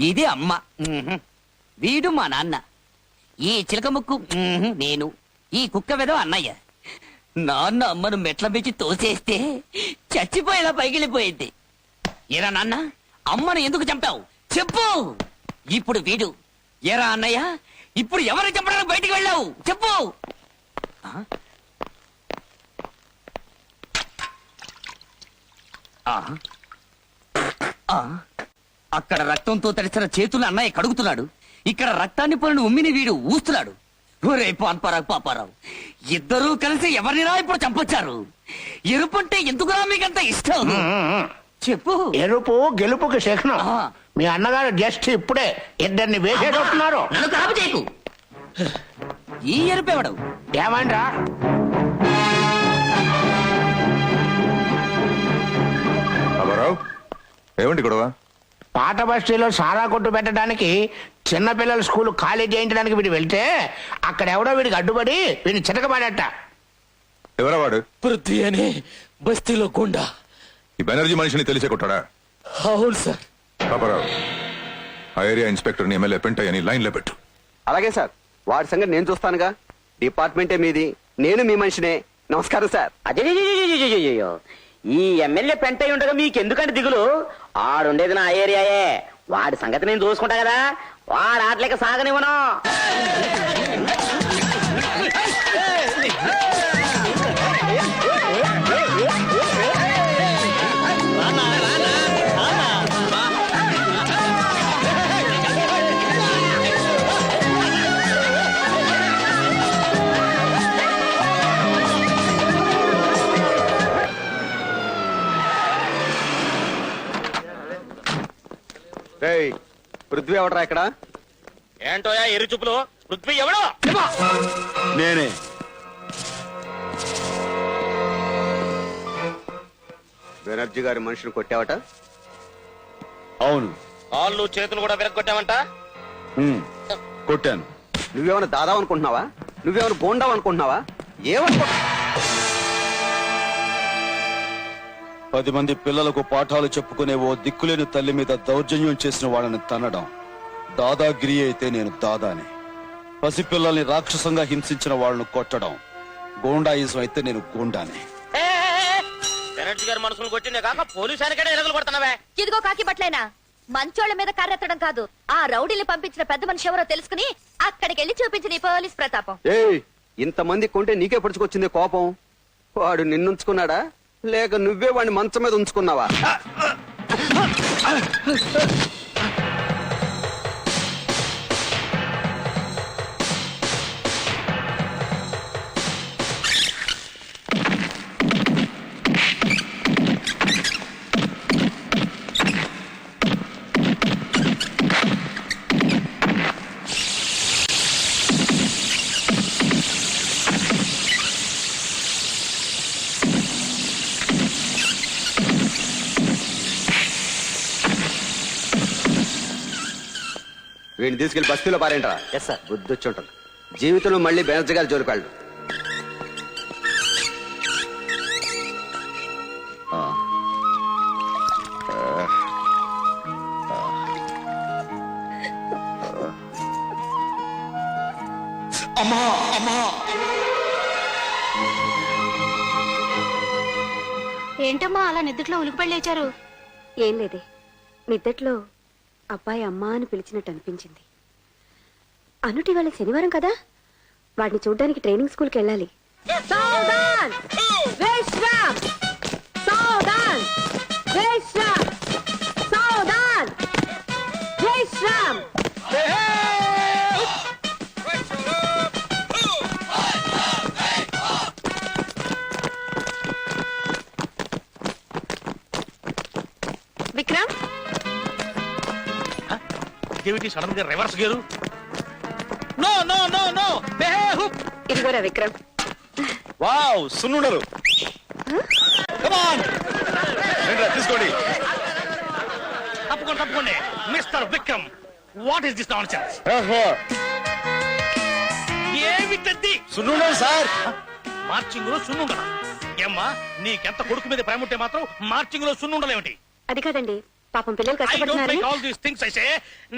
ఇది అమ్మ. వీడు మా నాన్న. ఈ చిలక ముక్కు నేను. ఈ కుక్క వెదవ అన్నయ్య. నాన్న అమ్మను మెట్ల తోసేస్తే చచ్చిపోయేలా పైకిలిపోయింది ఎరా నాన్న అమ్మను ఎందుకు చంపావు? చెప్పు! ఇప్పుడు వీడు. ఎరా అన్నయ్య ఇప్పుడు ఎవరిని చంపడానికి బయటికి వెళ్ళావు? చెప్పు! ఆ? ఆ? అక్కడ రక్తంతో తడిసిన చేతులు అన్నయ్య కడుగుతున్నాడు. ఇక్కడ రక్తాన్ని పోలిన ఉమ్మిని వీడు ఊస్తున్నాడు. ఒరే పాన్పరావు పాపారావు ఇద్దరూ కలిసి ఎవరినిరా ఇప్పుడు చంపొచ్చారు? ఎరుపంటే ఎందుకురా మీకంత ఇష్టం? చెప్పు. ఎరుపు గెలుపుకి శకునం ఆ. మీ అన్నగారు జస్ట్ ఇప్పుడే ఇద్దరిని వేసేటట్టున్నారు నన్ను కాపు చేయకు. ఈ ఎరుపెవడు ఏమంటా అబ్బారావు ఏమిటి గొడవ? పాత బస్తీలో సారా కొట్టు పెట్టడానికి చిన్నపిల్లల స్కూల్ ఖాళీ చేయించడానికి వీడు వెళ్తే అక్కడ ఎవడో వీడికి అడ్డుపడి వీడిని చితకబడట ఎవరా వాడు? పృథ్వీ అనే బస్తీలో గుండా. ఈ బెనర్జీ మనిషిని తెలిసే కొట్టాడా? అవును సార్. పాపారావు ఆ ఏరియా ఇన్స్పెక్టర్ని ఎమ్మెల్యే పెంటయ్యని లైన్లో పెట్టు. అలాగే సార్. వాడి సంగతి నేను చూస్తానుగా. డిపార్ట్మెంటే మీది నేను మీ మనిషినే. నమస్కారం సార్. అయ్యో ఈ ఎమ్మెల్యే పెంటై ఉండగా మీకు ఎందుకంటే దిగులు? ఆడుండేది నా ఏరియాయే. వాడి సంగతి నేను చూసుకుంటా కదా. వాడు ఆటలేక సాగనివ్వను. రేయ్ పృథ్వీ ఎవడరా ఇక్కడ? ఏంటోయా ఎరు చూపులు? పృథ్వీ ఎవడో? నేనే. బెనర్జీ గారి మనిషిని కొట్టావట? అవును. కాళ్ళు చేతులు కూడా విరగొట్టామంట ఉమ్, కొట్టాను. నువ్వేమైనా దాదావు అనుకుంటున్నావా నువ్వేమైనా గోండావు అనుకుంటున్నావా ఏమనుకో పది మంది పిల్లలకు పాఠాలు చెప్పుకునే ఓ దిక్కులేని తల్లి మీద దౌర్జన్యం చేసిన వాళ్ళని తన్నడం. దాదాగిరి అయితే నేను దాదానే. పసిపిల్లల్ని రాక్షసంగా హింసించిన వాళ్ళను కొట్టడం. గోండాయిజం అయితే నేను గోండానే. బెనర్జీ గారి మనసును కొట్టిందే కాక పోలీసు ఆయనకడే ఎరగలు కొడుతున్నావే ఇదిగో కాకి బట్లైనా. మంచోళ్ళ మీద కర్రెత్తడం కాదు. ఆ రౌడీని పంపించిన పెద్ద మనిషి ఎవరో తెలుసుకుని అక్కడికి వెళ్ళి చూపించిన ఈ పోలీస్ ప్రతాపం. ఏయ్ ఇంతమంది కొంటే నీకే పడుచుకొచ్చింది కోపం. వాడు నిన్నుంచుకున్నాడా? లేక నువ్వే వాడిని మంచం మీద ఉంచుకున్నావా? వీడిని తీసుకెళ్ళి బస్తీలో పారేంట్రా ఎస్ సార్ బుద్ధి వచ్చి ఉంటాను జీవితంలో మళ్ళీ బెనర్జీ గారి జోలికాళ్ళు ఏంటమ్మా అలా నిద్రలో ఉలికి లేచారు? ఏం లేదే. నిద్దట్లో అబ్బాయి అమ్మా అని పిలిచినట్టు అనిపించింది. అనుటి వాళ్ళ శనివారం కదా? వాడిని చూడ్డానికి ట్రైనింగ్ స్కూల్కి వెళ్ళాలి! విక్రమ్? సడన్గా reverse gear? No no no no ఇదిగోరా విక్రమ్. వావ్ సున్నుండరు తీసుకోండి. తప్పకుండా తప్పకుండా. Mister Vikram what is this nonsense ఏమి తద్ది సున్నుండరు సార్. మార్చింగ్లో సున్నుండలా. ఏమ్మా నీకెంత కొడుకు మీద ప్రేమ ఉంటే మాత్రం మార్చింగ్లో సున్నుండలేమిటి? అది కాదండి పాపం పిల్లలు ఐ డోంట్ కష్టపడుతున్నారని లైక్ ఆల్ దీస్ థింగ్స్ అయితే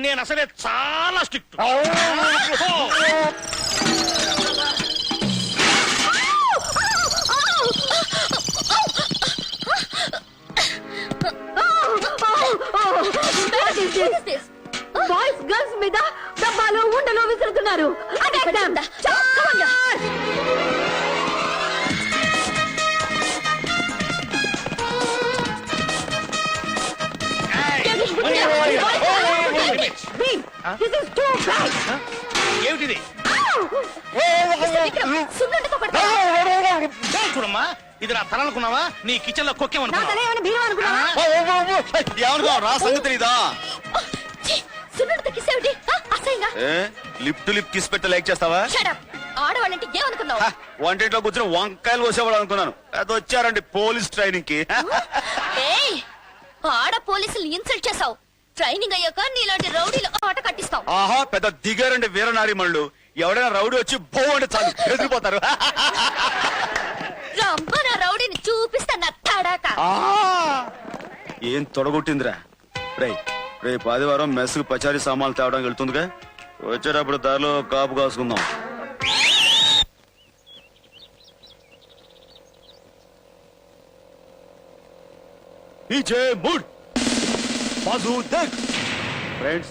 నేను అసలే చాలా స్ట్రిక్ట్ బాయ్స్ గర్ల్స్ మీద డబ్బాలు ఉండలు విసురుతున్నారు. Attack ఏమిటిది. చూడమ్మా ఇది నా తల అనుకున్నావా నీ కిచెన్లో కొక్కేమనుకున్నావా రా సంగతి తెలీదా లిప్ టు లిప్ కిస్ పెట్ట లైక్ చేస్తావా. ఆడవాళ్ళంటే ఏమనుకున్నావు వంటింట్లో కూర్చొని వంకాయలు కోసేవాడు అనుకున్నాను అది వచ్చారండి పోలీస్ ట్రైనింగ్కి ఆడ పోలీసులు ఇన్సల్ట్ చేసావు ట్రైనింగ్ అయ్యాక నీలాంటి రౌడీలు ఆట ఆహా పెద్ద దిగారండి వీరనారి మళ్ళు ఎవడైనా రౌడీ వచ్చి బో అంటే చాలు ఎదిరిపోతారు రంప నా రౌడీని చూపిస్తా నా తడాక. ఆ, ఏం తొడగొట్టిందిరా? రే రేపు ఆదివారం మెస్కు పచారీ సామాన్లు తేవడానికి వెళ్తుందిగా? వచ్చేటప్పుడు దారిలో కాపు కాసుకుందాం. మూడ్. బాజు దెక్. ఫ్రెండ్స్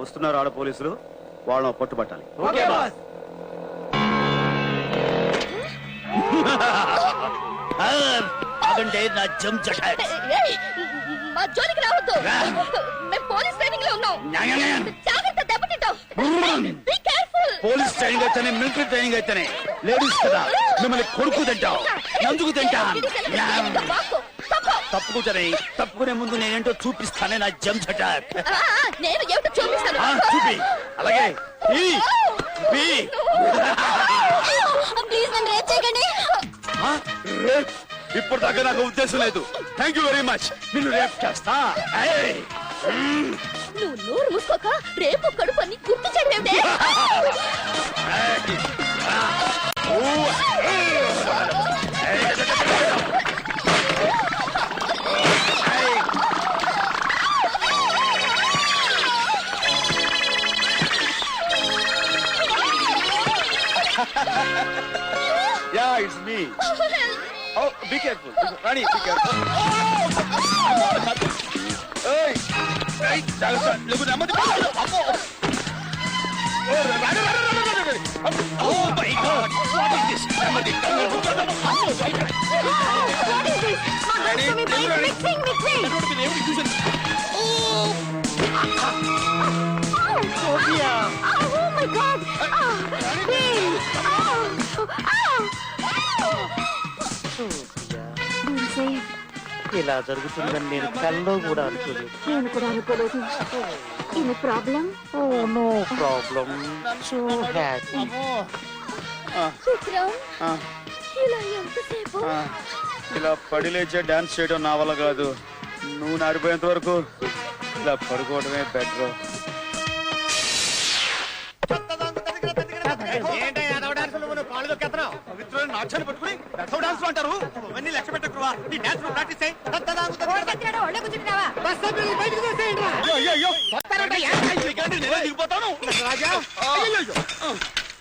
వస్తున్నారు ఆడ పోలీసులు వాళ్ళని పట్టుబట్టాలి అదంటే నా జటాక్ మా జోలికి రావద్దు మేము పోలీస్ ట్రైనింగ్లో ఉన్నాం జాగ్రత్త దెబ్బతింటాం బీ కేర్ఫుల్ పోలీస్ ట్రైనింగ్ అయితేనే మిలిటరీ ట్రైనింగ్ అయితేనే లేడీస్ కదా మిమ్మల్ని కొడుకు తింటాం నందుకు తింటాం తప్పుకుంటానే తప్పుకునే ముందు నేనేంటో చూపిస్తానే నా జమ్ జటాక్ నేను ఏమిటో చూపిస్తాను. ఆ, చూపి. అలాగే. ఈ, బి. ప్లీజ్ నన్ను రేప్ చేయకండి. ఆ, రేప్. ఇప్పుడు దాకా నాకు ఉద్దేశం లేదు. థ్యాంక్ యూ వెరీ మచ్ నిన్ను రేప్ చేస్తా. ఏయ్. నువ్వు నోరు మూసుకోక రేపు Oh, be careful. Rani, be careful. Hey, hey, జాగ్రత్త. లేకు, నెమ్మది. అమ్మో. ఓ, రాని. అమ్మో. Oh my God. What is this? నెమ్మది. అమ్మో, బయట. Ready? Ready? మీద ఏమిటి చూసాను? Oh my god! ఇలా జరుగుతుందని నేను కల్లో కూడా అనుకోలేదు. నేను కూడా అనుకోలేదు. Problem oh no problem so happy ఇలా ఎంతసేపు. ఇలా పడి లేచే డాన్స్ చేయడం నా వల్ల కాదు. నువ్వు నాడిపోయేంత వరకు ఇలా పడుకోవడమే బెటర్ నాట్యాన్ని పట్టుకుని రథం డాన్స్ అంటారు అవన్నీ లెక్క పెట్టకువా నీ డాన్స్ ప్రాక్టీస్ అయ్యి దిగిపోతాను రాజా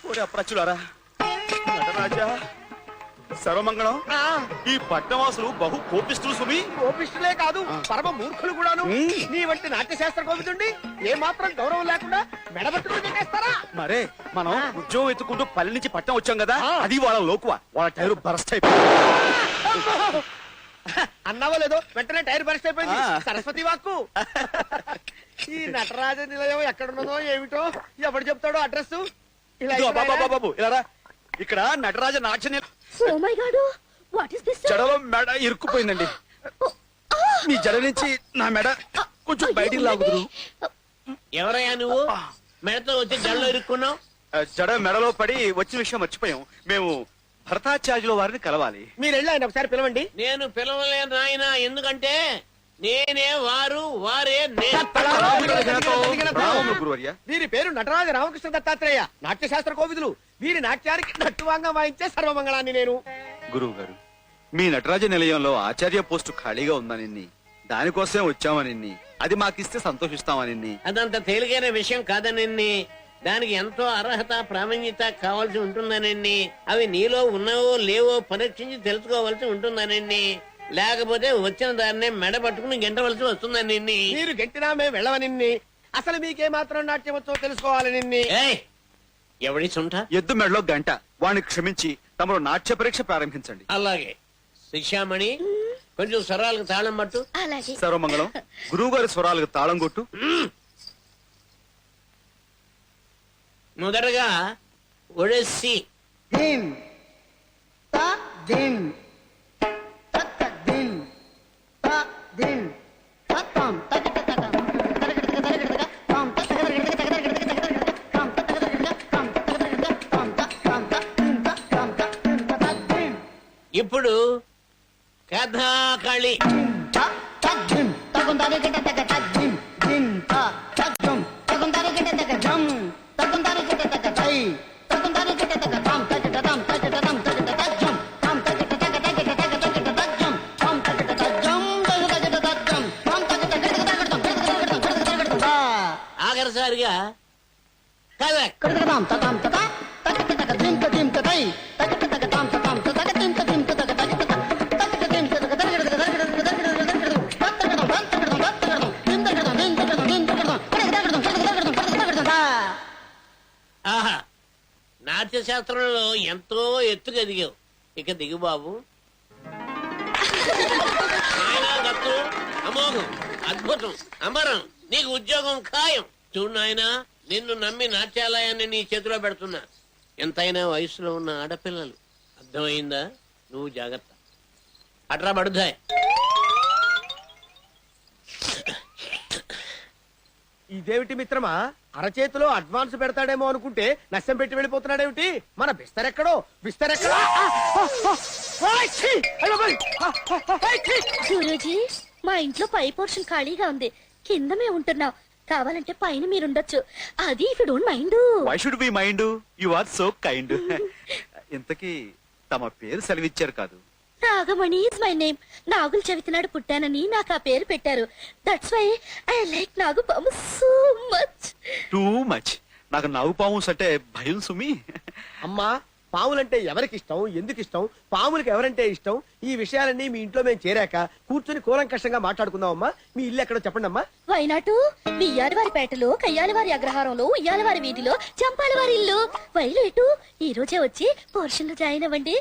ఒరే అప్రచులారా నటరాజా సర్వమంగళం? ఈ పట్టణవాసులు బహు కోపిస్తులు సుమి. కోపిష్టులే కాదు పరమ మూర్ఖులు కూడాను. నీ వంటి నాట్యశాస్త్ర కోవిదుండి ఏ మాత్రం గౌరవం లేకుండా మెడబట్టుకుని మరే మనం ఉద్యోగం ఎత్తుకుంటూ పల్లె నుంచి పట్టణం వచ్చాం కదా అది వాళ్ళ లోకువ. వాళ్ళ టైరు బరస్ట్ అయిపోయింది అన్నావో లేదో వెంటనే టైర్ బరస్ట్ అయిపోయింది. సరస్వతి వాక్కు. ఈ నటరాజ నిలయం ఎక్కడున్నదో ఏమిటో ఎవడు చెప్తాడో అడ్రస్ బాబు ఇలా ఇక్కడ నటరాజ నాట్య ఓ my god what is this జడలో మెడ ఇరుక్కుపోయిందండి. మీ జడ నుంచి నా మెడ కొంచెం బయటికి లాగుదురు. ఎవరయ్యా నువ్వు? మెడతో వచ్చి జల్లో ఇరుక్కున్నావు? జడ మెడలో పడి వచ్చిన విషయం మర్చిపోయాం. మేము భరతాచార్యుల వారిని కలవాలి. మీరు వెళ్ళి ఆయన ఒకసారి పిలవండి. నేను పిలవలేను నాయన ఎందుకంటే నేనే వారు వారే గురువర్య. వీరి పేరు నటరాజ రామకృష్ణ దత్తాత్రేయ. నాట్యశాస్త్ర కోవిదులు. వీరి నాట్యానికి నట్టువాంగా వాయించే సర్వమంగళాన్ని నేను. గురువు గారు మీ నటరాజ నిలయంలో ఆచార్య పోస్టు ఖాళీగా ఉందని దానికోసమే వచ్చామని అది మాకిస్తే సంతోషిస్తామని అదంత తేలికైన విషయం కాదనండి దానికి ఎంతో అర్హత ప్రామాణ్యత కావాల్సి ఉంటుందనండి అవి నీలో ఉన్నావో లేవో పరీక్షించి తెలుసుకోవాల్సి ఉంటుందనండి లేకపోతే వచ్చిన దాన్నే మెడ పట్టుకుని గెంటవలసి వస్తుందనండి మీరు గట్టినా మేము వెళ్ళవనిన్ని అసలు మీకే మాత్రం నాట్యం వచ్చో తెలుసుకోవాలని ఏయ్! ఎవడి సుంఠ ఎద్దు మెడలో గంట. వాణ్ణి క్షమించి తమరు నాట్య పరీక్ష ప్రారంభించండి. అలాగే. శిక్షామణి కొంచెం స్వరాలకు తాళం పట్టు. అలాగే. సర్వమంగళం. గురువు గారి స్వరాలకు తాళం కొట్టు. మొదటగా ఒడెస్సి. ఇప్పుడు కథాకళి. ఆఖరిసారిగా కథ. నాట్యశాస్త్రంలో ఎంతో ఎత్తుకు ఎదిగావు ఇక దిగు బాబు. నాయనా దత్తు, అమోఘం అద్భుతం అమరం నీకు ఉద్యోగం ఖాయం. చూడు నాయనా నిన్ను నమ్మి నాట్యాలయాన్ని నీ చేతిలో పెడుతున్నా. ఎంతైనా వయసులో ఉన్న ఆడపిల్లలు. అర్థమైందా? నువ్వు జాగ్రత్త. అట్రా పడుతాయి ఇదేమిటి మిత్రమా? అరచేతిలో అడ్వాన్స్ పెడతాడేమో అనుకుంటే నష్టం పెట్టి వెళ్ళిపోతున్నాడేమిటి? మన బిస్తరెక్కడో బిస్తరెక్కడో! గురూజీ మా ఇంట్లో పై పోర్షన్ ఖాళీగా ఉంది. కింద మేము ఉంటున్నాం. కావాలంటే పైన మీరుండొచ్చు. అది if don't mind. Why should be mind you are so kind ఇంతకీ తమ పేరు సెలవిచ్చారు కాదు. Nagamani is my name Nagula Chavithi నాడు పుట్టానని నాకు ఆ పేరు పెట్టారు. దట్స్ వై ఐ లైక్ నాగు పాము సో మచ్ టూ మచ్ నాకు నవ్వు పాము అంటే భయం సుమి. అమ్మా పాములంటే ఎవరికి ఇష్టం? ఎందుకు ఇష్టం? పాములకు ఎవరంటే ఇష్టం? ఈ విషయాలన్నీ మీ ఇంట్లో మేము చేరాక కూర్చుని కూలంకషంగా మాట్లాడుకుందాం అమ్మా. మీ ఇల్లు ఎక్కడో చెప్పండి అమ్మా. వైనాటు బియ్యాలవారి పేటలో కయ్యాలవారి అగ్రహారంలో ఉయ్యాలవారి వీధిలో చంపాలవారి ఇల్లు. వైలేటు ఈ రోజే వచ్చి పోర్షన్లో జాయిన్ అవ్వండి.